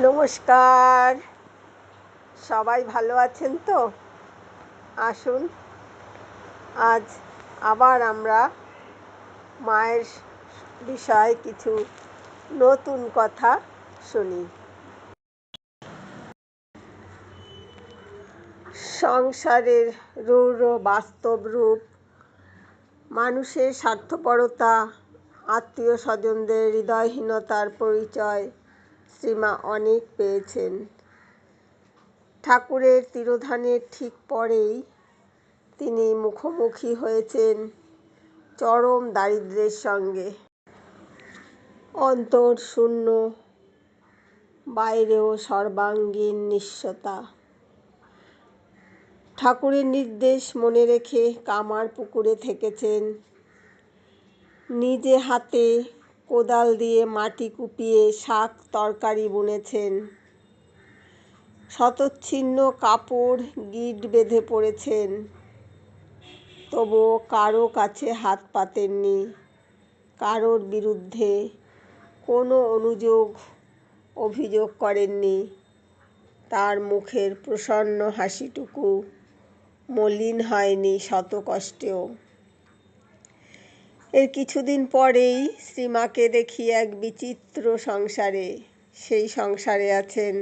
নমস্কার। সবাই ভালো আছেন তো? আসুন। আজ আবার আমরা মায়ের বিষয়ে কিছু নতুন কথা শুনি। সংসারের রূঢ় বাস্তব রূপ, মানুষের স্বার্থপরতা, আত্মীয় স্বজনদের হৃদয়হীনতার পরিচয় শ্রীমা অনেক পেয়েছেন। ঠাকুরের তিরোধানের ঠিক পরেই তিনি মুখোমুখি হয়েছেন চরম দারিদ্র্যের সঙ্গে। অন্তর শূন্য, বাইরেও সর্বাঙ্গীন নিঃস্বতা। ঠাকুরের নির্দেশ মনে রেখে কামার পুকুরে থেকেছেন। নিজে হাতে কোদাল দিয়ে মাটি কুপিয়ে শাক তরকারি বুনেছেন। শতচ্ছিন্ন কাপড় গিট বেঁধে পড়েছেন। তবুও কারও কাছে হাত পাতেননি। কারোর বিরুদ্ধে কোনো অনুযোগ, অভিযোগ করেননি। তার মুখের প্রসন্ন হাসিটুকু মলিন হয়নি শত কষ্টেও এর কিছুদিন পরেই শ্রীমাকে দেখি এক বিচিত্র সংসারে। সেই সংসারে আছেন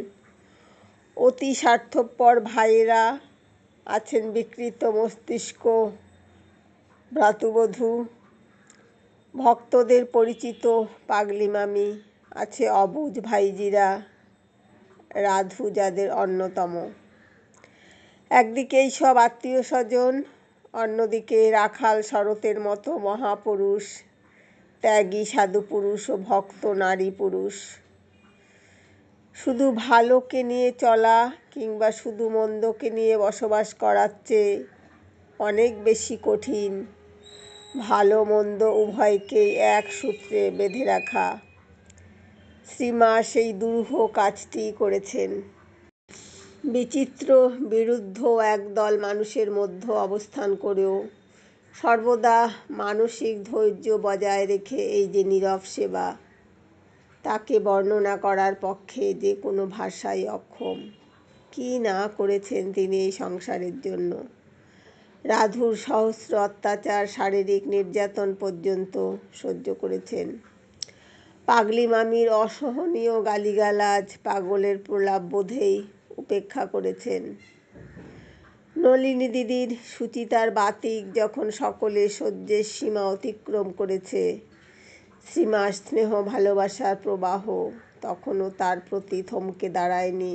অতি স্বার্থপর ভাইয়েরা, আছেন বিকৃত মস্তিষ্ক, ভ্রাতুবধূ, ভক্তদের পরিচিত পাগলি মামি, আছে অবুজ ভাইজিরা, রাধু যাদের অন্যতম। একদিকে এই সব আত্মীয় স্বজন অন্যদিকে রাখাল শরতের মতো মহাপুরুষ, ত্যাগী সাধু পুরুষ ও ভক্ত নারী পুরুষ। শুধু ভালোকে নিয়ে চলা কিংবা শুধু মন্দকে নিয়ে বসবাস করার চেয়ে অনেক বেশি কঠিন। ভালো, মন্দ উভয়কেই এক সূত্রে বেঁধে রাখা। শ্রীমা সেই দুরূহ কাজটি করেছেন। বিচিত্র, বিরুদ্ধ একদল মানুষের মধ্যে অবস্থান করেও সর্বদা মানসিক ধৈর্য বজায় রেখে এই যে নীরব সেবা, তাকে বর্ণনা করার পক্ষে যে কোনো ভাষাই অক্ষম। কি না করেছেন তিনি এই সংসারের জন্য? রাধুর সহস্র অত্যাচার, শারীরিক নির্যাতন পর্যন্ত সহ্য করেছেন। পাগলি মামির অসহনীয় গালিগালাজ, পাগলের প্রলাপ বোধেই উপেক্ষা করেছেন। নলিনী দিদির সুচিতার বাতিক যখন সকলে সহ্যের সীমা অতিক্রম করেছে সীমার স্নেহ ভালোবাসার প্রবাহ তখনও তার প্রতি থমকে দাঁড়ায়নি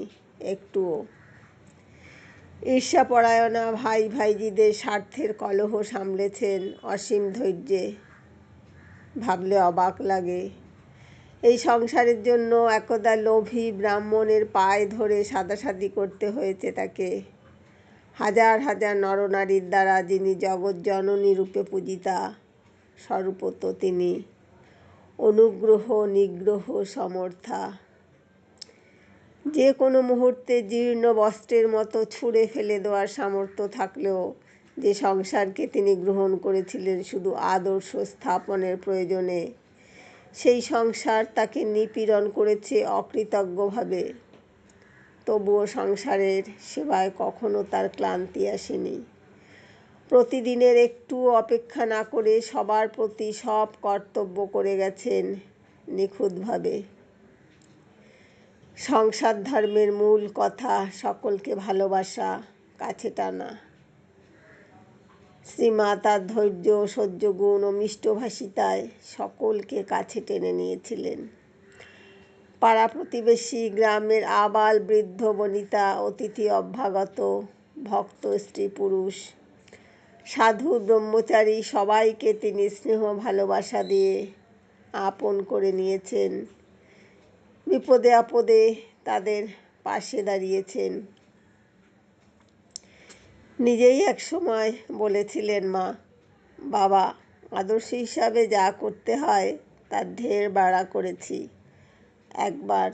একটুও। ঈর্ষাপরায়ণা ভাই ভাইজিদের স্বার্থের কলহ সামলেছেন অসীম ধৈর্যে। ভাবলে অবাক লাগে এই সংসারের জন্য একদা লোভী ব্রাহ্মণের পায়ে ধরে সাদাসাদি করতে হয়েছে তাকে। হাজার হাজার নরনারীর দ্বারা যিনি জগৎ জননী রূপে পূজিতা, স্বরূপত তিনি। অনুগ্রহ, নিগ্রহ, সমর্থা। যে কোনো মুহূর্তে জীর্ণ বস্ত্রের মতো ছুঁড়ে ফেলে দেওয়ার সামর্থ্য থাকলেও যে সংসারকে তিনি গ্রহণ করেছিলেন শুধু আদর্শ স্থাপনের প্রয়োজনে সেই সংসার তাকে নিপীড়ন করেছে অকৃতজ্ঞভাবে। তবুও সংসারের সেবায় কখনো তার ক্লান্তি আসেনি। প্রতিদিনের একটু অপেক্ষা না করে সবার প্রতি সব কর্তব্য করে গেছেন নিখুঁতভাবে। সংসার ধর্মের মূল কথা সকলকে ভালোবাসা, কাছে টানা। শ্রীমা ধৈর্য, সহ্য, গুণ ও মিষ্টভাষিতায় সকলকে কাছে টেনে নিয়েছিলেন। পাড়া প্রতিবেশী গ্রামের আবাল বৃদ্ধ বনিতা, অতিথি অভ্যাগত, ভক্ত, স্ত্রী, পুরুষ, সাধু, ব্রহ্মচারী সবাইকে তিনি স্নেহ, ভালোবাসা দিয়ে আপন করে নিয়েছেন। বিপদে আপদে তাদের পাশে দাঁড়িয়েছেন। নিজেই এক সময় বলেছিলেন, মা, বাবা, আদর্শ হিসাবে যা করতে হয় তার ঢের বাড়া করেছি। একবার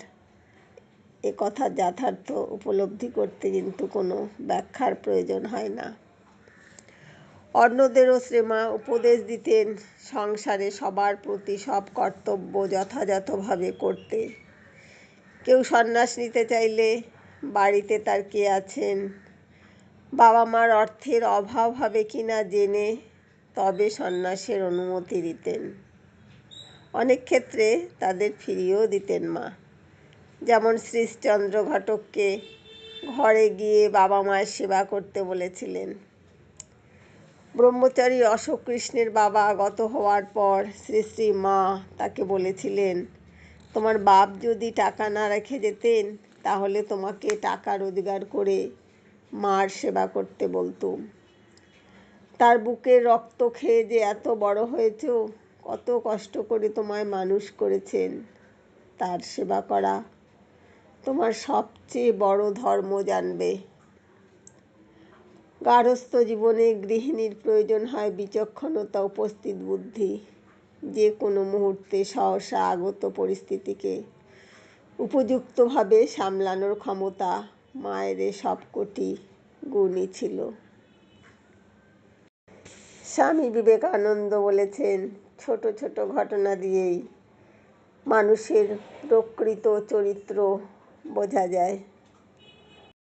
এ কথা যথার্থ উপলব্ধি করতে কিন্তু কোনো ব্যাখ্যার প্রয়োজন হয় না। অন্যদেরও শ্রেমা উপদেশ দিতেন, সংসারে সবার প্রতি সব কর্তব্য যথাযথভাবে করতে। কেউ সন্ন্যাস নিতে চাইলে বাড়িতে তার কে আছেন? বাবা মার অর্থের অভাব হবে কি না জেনে তবে সন্ন্যাসের অনুমতি দিতেন। অনেক ক্ষেত্রে তাদের ফিরিয়েও দিতেন মা। যেমন শ্রীশচন্দ্র ঘটককে ঘরে গিয়ে বাবা মায়ের সেবা করতে বলেছিলেন। ব্রহ্মচারী অশোক কৃষ্ণের বাবা গত হওয়ার পর শ্রী শ্রী মা তাকে বলেছিলেন, তোমার বাপ যদি টাকা না রেখে যেতেন, তাহলে তোমাকে টাকা রোজগার করে মার সেবা করতে বলতুম তার বুকের রক্ত খেয়ে যে এত বড় হয়েছ, কত কষ্ট করে তোমায় মানুষ করেছেন, তার সেবা করা তোমার সবচেয়ে বড় ধর্ম জানবে। গার্হস্থ জীবনে গৃহিণীর প্রয়োজন হয় বিচক্ষণতা, উপস্থিত বুদ্ধি। যে কোনো মুহূর্তে সহসা আগত পরিস্থিতিকে উপযুক্তভাবে সামলানোর ক্ষমতা। মায়ের সবকটি গুণই ছিল। স্বামী বিবেকানন্দ বলেছেন, ছোট ছোট ঘটনা দিয়েই মানুষের প্রকৃত চরিত্র বোঝা যায়।